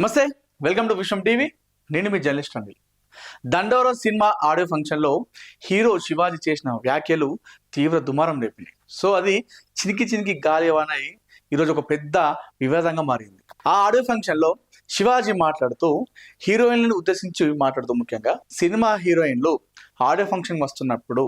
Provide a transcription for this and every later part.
నమస్తే welcome to విషయం TV. నేను మీ జర్నలిస్ట్ అండి దండోరా సినిమా ఆడియో ఫంక్షన్లో హీరో శివాజీ చేసిన వ్యాఖ్యలు తీవ్ర దుమారం రేపినాయి. సో అది చినికి చినికి గాలివానై ఈరోజు ఒక పెద్ద వివాదంగా మారింది. ఆ ఆడియో ఫంక్షన్లో శివాజీ మాట్లాడుతూ హీరోయిన్లను ఉద్దేశించి మాట్లాడుతూ ముఖ్యంగా సినిమా హీరోయిన్లు ఆడియో ఫంక్షన్ వస్తున్నప్పుడు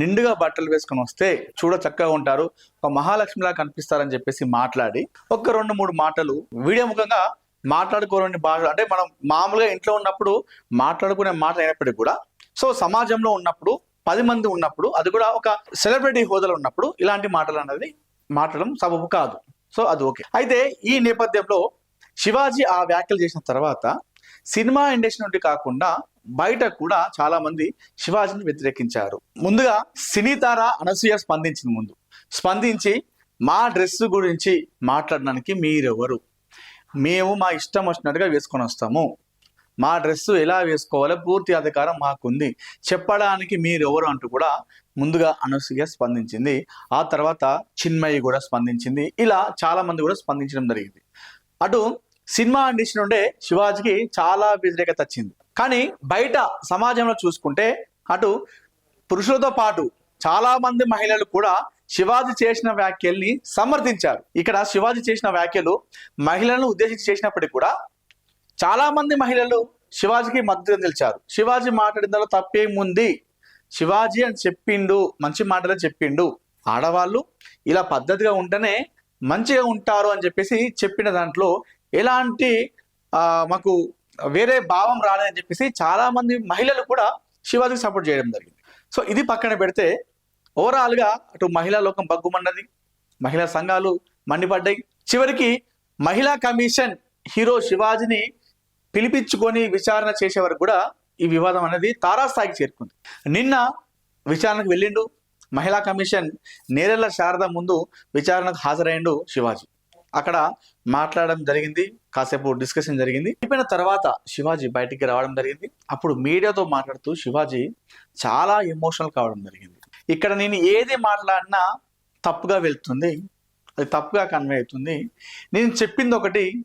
నిండుగా బట్టలు వేసుకొని వస్తే చూడ చక్కగా ఉంటారు ఒక మహాలక్ష్మిలా కనిపిస్తారని చెప్పేసి మాట్లాడి ఒక రెండు మూడు మాటలు వీడియో ముఖంగా మాట్లాడుకోలేని భాష అంటే మనం మామూలుగా ఇంట్లో ఉన్నప్పుడు మాట్లాడుకునే మాటలు అయినప్పటికీ కూడా సో సమాజంలో ఉన్నప్పుడు పది మంది ఉన్నప్పుడు అది కూడా ఒక సెలబ్రిటీ హోదాలో ఉన్నప్పుడు ఇలాంటి మాటలు అనేది మాట్లాడడం సబబు కాదు. సో అది ఓకే. అయితే ఈ నేపథ్యంలో శివాజీ ఆ వ్యాఖ్యలు చేసిన తర్వాత సినిమా ఇండస్ట్రీ నుండి కాకుండా బయట కూడా చాలా మంది శివాజీని వ్యతిరేకించారు. ముందుగా సినీతార అనసూయ స్పందించిన ముందు. స్పందించి మా డ్రెస్ గురించి మాట్లాడడానికి మీరెవరు? మేము మా ఇష్టం వచ్చినట్టుగా వేసుకొని వస్తాము. మా డ్రెస్సు ఎలా వేసుకోవాలో పూర్తి అధికారం మాకుంది. చెప్పడానికి మీరెవరు అంటూ కూడా ముందుగా అనసూయ స్పందించింది. ఆ తర్వాత చిన్మయి కూడా స్పందించింది. ఇలా చాలామంది కూడా స్పందించడం జరిగింది. అటు సినిమా అండిషన్ నుండే శివాజీకి చాలా వ్యతిరేకత వచ్చింది. కానీ బయట సమాజంలో చూసుకుంటే అటు పురుషులతో పాటు చాలామంది మహిళలు కూడా శివాజీ చేసిన వ్యాఖ్యల్ని సమర్థించారు. ఇక్కడ శివాజీ చేసిన వ్యాఖ్యలు మహిళలను ఉద్దేశించి చేసినప్పటికీ కూడా చాలా మంది మహిళలు శివాజీకి మద్దతు నిలిచారు. శివాజీ మాట్లాడిన తప్పేముంది? శివాజీ అని చెప్పిండు మంచి మాటలు చెప్పిండు. ఆడవాళ్ళు ఇలా పద్ధతిగా ఉంటేనే మంచిగా ఉంటారు అని చెప్పేసి చెప్పిన దాంట్లో ఎలాంటి మాకు వేరే భావం రాలేదని చెప్పేసి చాలామంది మహిళలు కూడా శివాజీకి సపోర్ట్ చేయడం జరిగింది. సో ఇది పక్కన పెడితే ఓవరాల్గా అటు మహిళా లోకం బగ్గుమన్నది మహిళా సంఘాలు మండిపడ్డాయి. చివరికి మహిళా కమిషన్ హీరో శివాజీని పిలిపించుకొని విచారణ చేసే వరకు కూడా ఈ వివాదం అనేది తారాస్థాయికి చేరుకుంది. నిన్న విచారణకు వెళ్ళిండు మహిళా కమిషన్ నేరెళ్ళ శారద ముందు విచారణకు హాజరైండు శివాజీ. అక్కడ మాట్లాడడం జరిగింది కాసేపు డిస్కషన్ జరిగింది. అయిపోయిన తర్వాత శివాజీ బయటికి రావడం జరిగింది. అప్పుడు మీడియాతో మాట్లాడుతూ శివాజీ చాలా ఎమోషనల్ కావడం జరిగింది. ఇక్కడ నేను ఏది మాట్లాడినా తప్పుగా వెళ్తుంది. అది తప్పుగా కన్వే అవుతుంది. నేను చెప్పింది ఒకటి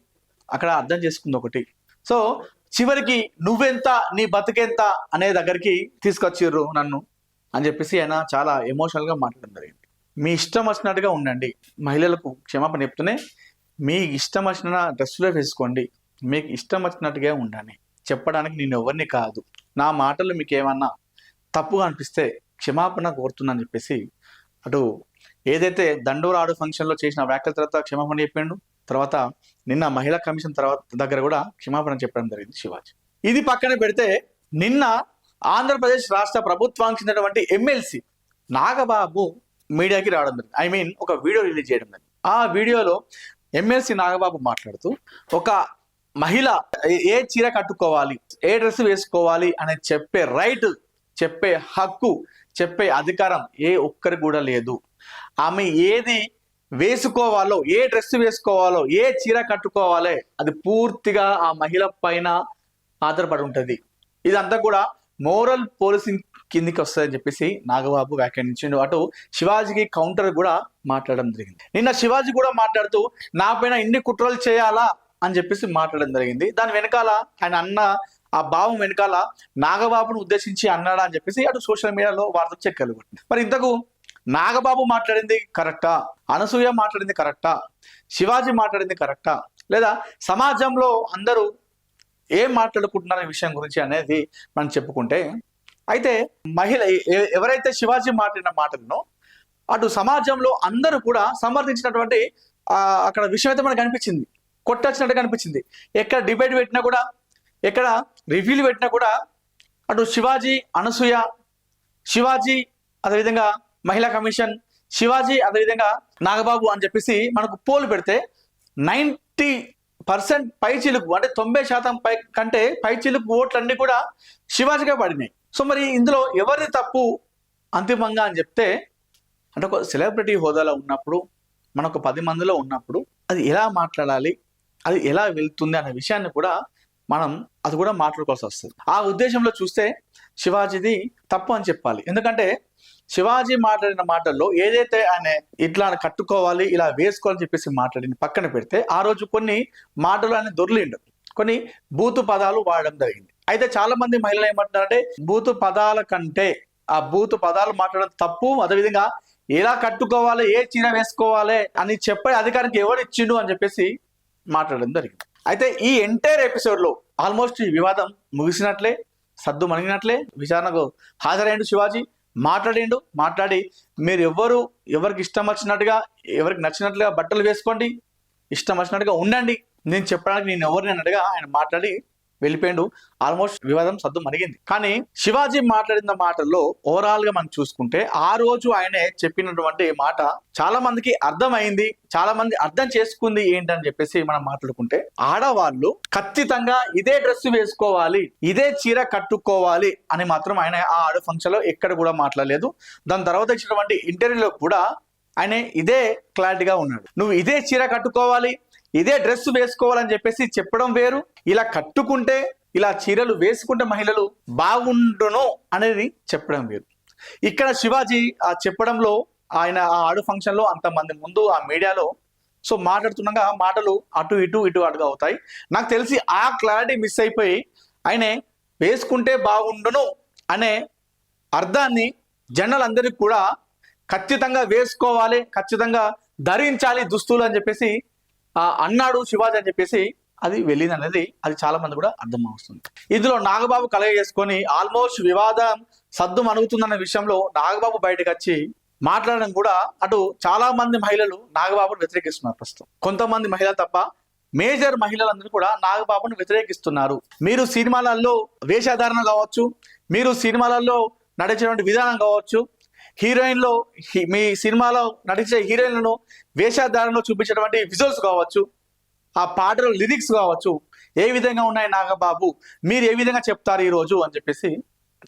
అక్కడ అర్థం చేసుకుంది ఒకటి. సో చివరికి నువ్వెంత నీ బతుకెంత అనే దగ్గరికి తీసుకొచ్చిర్రు నన్ను అని చెప్పేసి ఆయన చాలా ఎమోషనల్గా మాట్లాడడం జరిగింది. మీ ఇష్టం వచ్చినట్టుగా ఉండండి. మహిళలకు క్షమాపణ చెప్తూనే మీ ఇష్టం వచ్చిన డ్రెస్సులో వేసుకోండి. మీకు ఇష్టం వచ్చినట్టుగా ఉండండి. చెప్పడానికి నేను ఎవరిని కాదు. నా మాటలు మీకు ఏమన్నా తప్పుగా అనిపిస్తే క్షమాపణ కోరుతున్నాను చెప్పేసి అటు ఏదైతే దండోరాడు ఫంక్షన్లో చేసిన వ్యాఖ్యల తర్వాత క్షమాపణ చెప్పిండు తర్వాత నిన్న మహిళా కమిషన్ తర్వాత దగ్గర కూడా క్షమాపణ చెప్పడం జరిగింది శివాజీ. ఇది పక్కన పెడితే నిన్న ఆంధ్రప్రదేశ్ రాష్ట్ర ప్రభుత్వానికి చెందినటువంటి ఎమ్మెల్సీ నాగబాబు మీడియాకి రావడం జరిగింది. ఐ మీన్ ఒక వీడియో రిలీజ్ చేయడం జరిగింది. ఆ వీడియోలో ఎమ్మెల్సీ నాగబాబు మాట్లాడుతూ ఒక మహిళ ఏ- ఏ చీర కట్టుకోవాలి ఏ డ్రెస్ వేసుకోవాలి అని చెప్పే రైట్ చెప్పే హక్కు చెప్పే అధికారం ఏ ఒక్కరికి కూడా లేదు. ఆమె ఏది వేసుకోవాలో ఏ డ్రెస్ వేసుకోవాలో ఏ చీర కట్టుకోవాలో అది పూర్తిగా ఆ మహిళ పైన ఆధారపడి ఉంటుంది. ఇదంతా కూడా మోరల్ పోలీసింగ్ కిందికి వస్తుందని చెప్పేసి నాగబాబు వ్యాఖ్యానించిండు. అటు శివాజీకి కౌంటర్ కూడా మాట్లాడడం జరిగింది. నిన్న శివాజీ కూడా మాట్లాడుతూ నా పైన ఇన్ని కుట్రలు చేయాలా? అని చెప్పేసి మాట్లాడడం జరిగింది. దాని వెనకాల ఆయన అన్న ఆ భావం వెనకాల నాగబాబును ఉద్దేశించి అన్నాడా అని చెప్పేసి అటు సోషల్ మీడియాలో వార్త చెక్కలు కొట్టింది మరి ఇంతకు నాగబాబు మాట్లాడింది కరెక్టా? అనసూయ మాట్లాడింది కరెక్టా? శివాజీ మాట్లాడింది కరెక్టా? లేదా సమాజంలో అందరూ ఏం మాట్లాడుకుంటున్నారు ఈ విషయం గురించి అనేది మనం చెప్పుకుంటే అయితే మహిళ ఎవరైతే శివాజీ మాట్లాడిన మాటలను అటు సమాజంలో అందరూ కూడా సమర్థించినటువంటి అక్కడ విషయం అయితే మనకు కనిపించింది. కొట్టొచ్చినట్టు కనిపించింది. ఎక్కడ డిబేట్ పెట్టినా కూడా ఎక్కడ రివ్యూలు పెట్టినా కూడా అటు శివాజీ అనసూయ శివాజీ అదేవిధంగా మహిళా కమిషన్ శివాజీ అదేవిధంగా నాగబాబు అని చెప్పేసి మనకు పోలు పెడితే నైంటీ పర్సెంట్ పై చిలుకు అంటే తొంభై శాతం పై కంటే పై చిలుకు ఓట్లన్నీ కూడా శివాజీగా పడినాయి. సో మరి ఇందులో ఎవరి తప్పు? అంతిమంగా అని చెప్తే అంటే ఒక సెలబ్రిటీ హోదాలో ఉన్నప్పుడు మనకు పది మందిలో ఉన్నప్పుడు అది ఎలా మాట్లాడాలి? అది ఎలా వెళ్తుంది అనే విషయాన్ని కూడా మనం అది కూడా మాట్లాడుకోవాల్సి వస్తుంది. ఆ ఉద్దేశంలో చూస్తే శివాజీది తప్పు అని చెప్పాలి. ఎందుకంటే శివాజీ మాట్లాడిన మాటల్లో ఏదైతే ఆయన ఇట్లా కట్టుకోవాలి ఇలా వేసుకోవాలని చెప్పేసి మాట్లాడింది పక్కన పెడితే ఆ రోజు కొన్ని మాటలు ఆయన దొర్లిండు. కొన్ని బూతు పదాలు వాడడం జరిగింది. అయితే చాలా మంది మహిళలు ఏమంటున్నారంటే బూతు పదాల కంటే ఆ బూతు పదాలు మాట్లాడడం తప్పు. అదేవిధంగా ఎలా కట్టుకోవాలి ఏ చీర వేసుకోవాలి అని చెప్పే అధికారికి ఎవరు ఇచ్చిండు అని చెప్పేసి మాట్లాడడం జరిగింది. అయితే ఈ ఎంటైర్ ఎపిసోడ్లో ఆల్మోస్ట్ ఈ వివాదం ముగిసినట్లే సద్దు మణిగినట్లే విచారణకు హాజరైండు శివాజీ మాట్లాడిండు మాట్లాడి మీరు ఎవరు ఎవరికి ఇష్టం వచ్చినట్టుగా ఎవరికి నచ్చినట్లుగా బట్టలు వేసుకోండి ఇష్టం వచ్చినట్టుగా ఉండండి. నేను చెప్పడానికి నేను ఎవరిని అన్నట్టుగా ఆయన మాట్లాడి వెళ్ళిపోయిండు. ఆల్మోస్ట్ వివాదం సద్దు మరిగింది. కానీ శివాజీ మాట్లాడిన మాటల్లో ఓవరాల్గా మనం చూసుకుంటే ఆ రోజు ఆయనే చెప్పినటువంటి మాట చాలా మందికి అర్థమైంది చాలా మంది అర్థం చేసుకుంది ఏంటని చెప్పేసి మనం మాట్లాడుకుంటే ఆడవాళ్ళు ఖచ్చితంగా ఇదే డ్రెస్ వేసుకోవాలి ఇదే చీర కట్టుకోవాలి అని మాత్రం ఆయన ఆ ఆడు ఫంక్షన్లో ఎక్కడ కూడా మాట్లాడలేదు. దాని తర్వాత ఇచ్చినటువంటి ఇంటర్వ్యూలో కూడా ఆయన ఇదే క్లారిటీగా ఉన్నాడు. నువ్వు ఇదే చీర కట్టుకోవాలి ఇదే డ్రెస్ వేసుకోవాలని చెప్పేసి చెప్పడం వేరు. ఇలా కట్టుకుంటే ఇలా చీరలు వేసుకుంటే మహిళలు బాగుండును అనేది చెప్పడం వేరు. ఇక్కడ శివాజీ ఆ చెప్పడంలో ఆయన ఆ ఆడు ఫంక్షన్లో అంతమంది ముందు ఆ మీడియాలో సో మాట్లాడుతుండగా మాటలు అటు ఇటు ఇటు అటుగా అవుతాయి. నాకు తెలిసి ఆ క్లారిటీ మిస్ అయిపోయి ఆయన వేసుకుంటే బాగుండును అనే అర్థాన్ని జనాలందరికీ కూడా ఖచ్చితంగా వేసుకోవాలి ఖచ్చితంగా ధరించాలి దుస్తులు అని చెప్పేసి అన్నాడు శివాజీ అని చెప్పేసి అది వెళ్ళింది అనేది అది చాలా మంది కూడా అర్థం అవుతుంది ఇందులో నాగబాబు కలగ చేసుకొని ఆల్మోస్ట్ వివాదం సద్దు మనుగుతుందన్న విషయంలో నాగబాబు బయటకు వచ్చి మాట్లాడడం కూడా అటు చాలా మంది మహిళలు నాగబాబును వ్యతిరేకిస్తున్నారు ప్రస్తుతం. కొంతమంది మహిళలు తప్ప మేజర్ మహిళలందరూ కూడా నాగబాబును వ్యతిరేకిస్తున్నారు. మీరు సినిమాలలో వేషధారణ కావచ్చు మీరు సినిమాలలో నడిచేటువంటి విధానం కావచ్చు హీరోయిన్లో మీ సినిమాలో నటించే హీరోయిన్లను వేషధారణలో చూపించినటువంటి విజువల్స్ కావచ్చు ఆ పాటలు లిరిక్స్ కావచ్చు ఏ విధంగా ఉన్నాయి నాగబాబు మీరు ఏ విధంగా చెప్తారు ఈ రోజు అని చెప్పేసి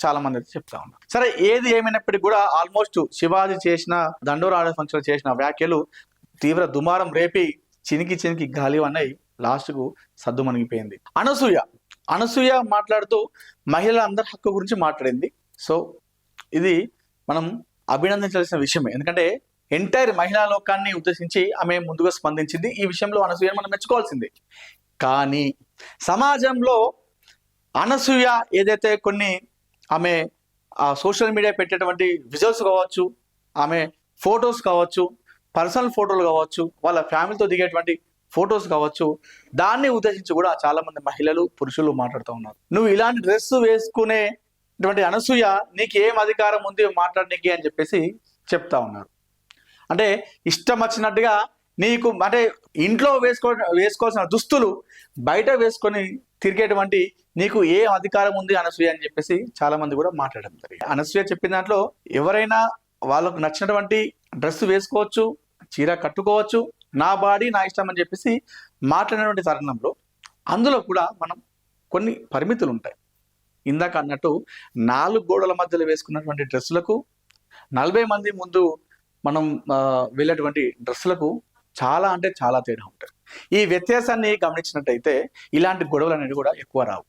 చాలా మంది అయితే చెప్తా ఉన్నారు. సరే ఏది ఏమైనప్పటికీ కూడా ఆల్మోస్ట్ శివాజీ చేసిన దండోరా ఆడే ఫంక్షన్ చేసిన వ్యాఖ్యలు తీవ్ర దుమారం రేపి చినికి చినికి గాలి అన్నాయి లాస్ట్కు సద్దు మణిగిపోయింది అనసూయ అనసూయ మాట్లాడుతూ మహిళల అందరి హక్కు గురించి మాట్లాడింది. సో ఇది మనం అభినందించాల్సిన విషయమే. ఎందుకంటే ఎంటైర్ మహిళా లోకాన్ని ఉద్దేశించి ఆమె ముందుగా స్పందించింది. ఈ విషయంలో అనసూయ మనం మెచ్చుకోవాల్సింది. కానీ సమాజంలో అనసూయ ఏదైతే కొన్ని ఆమె ఆ సోషల్ మీడియా పెట్టేటువంటి విజువల్స్ కావచ్చు ఆమె ఫొటోస్ కావచ్చు పర్సనల్ ఫోటోలు కావచ్చు వాళ్ళ ఫ్యామిలీతో దిగేటువంటి ఫొటోస్ కావచ్చు దాన్ని ఉద్దేశించి కూడా చాలామంది మహిళలు పురుషులు మాట్లాడుతూ ఉన్నారు. నువ్వు ఇలాంటి డ్రెస్ ఇటువంటి అనసూయ నీకు ఏం అధికారం ఉంది మాట్లాడడానికి అని చెప్పేసి చెప్తా ఉన్నారు. అంటే ఇష్టం వచ్చినట్టుగా నీకు అంటే ఇంట్లో వేసుకో వేసుకోవాల్సిన దుస్తులు బయట వేసుకొని తిరిగేటువంటి నీకు ఏ అధికారం ఉంది అనసూయ అని చెప్పేసి చాలా మంది కూడా మాట్లాడడం జరిగింది. అనసూయ చెప్పిన దాంట్లో ఎవరైనా వాళ్ళకు నచ్చినటువంటి డ్రెస్ వేసుకోవచ్చు చీర కట్టుకోవచ్చు నా బాడీ నా ఇష్టం అని చెప్పేసి మాట్లాడినటువంటి తరుణంలో అందులో కూడా మనం కొన్ని పరిమితులు ఉంటాయి. ఇందాక అన్నట్టు నాలుగు గోడల మధ్యలో వేసుకున్నటువంటి డ్రెస్సులకు నలభై మంది ముందు మనం వెళ్ళేటువంటి డ్రెస్సులకు చాలా అంటే చాలా తేడా ఉంటుంది ఈ వ్యత్యాసాన్ని గమనించినట్టయితే ఇలాంటి గొడవలు అనేవి కూడా ఎక్కువ రావు.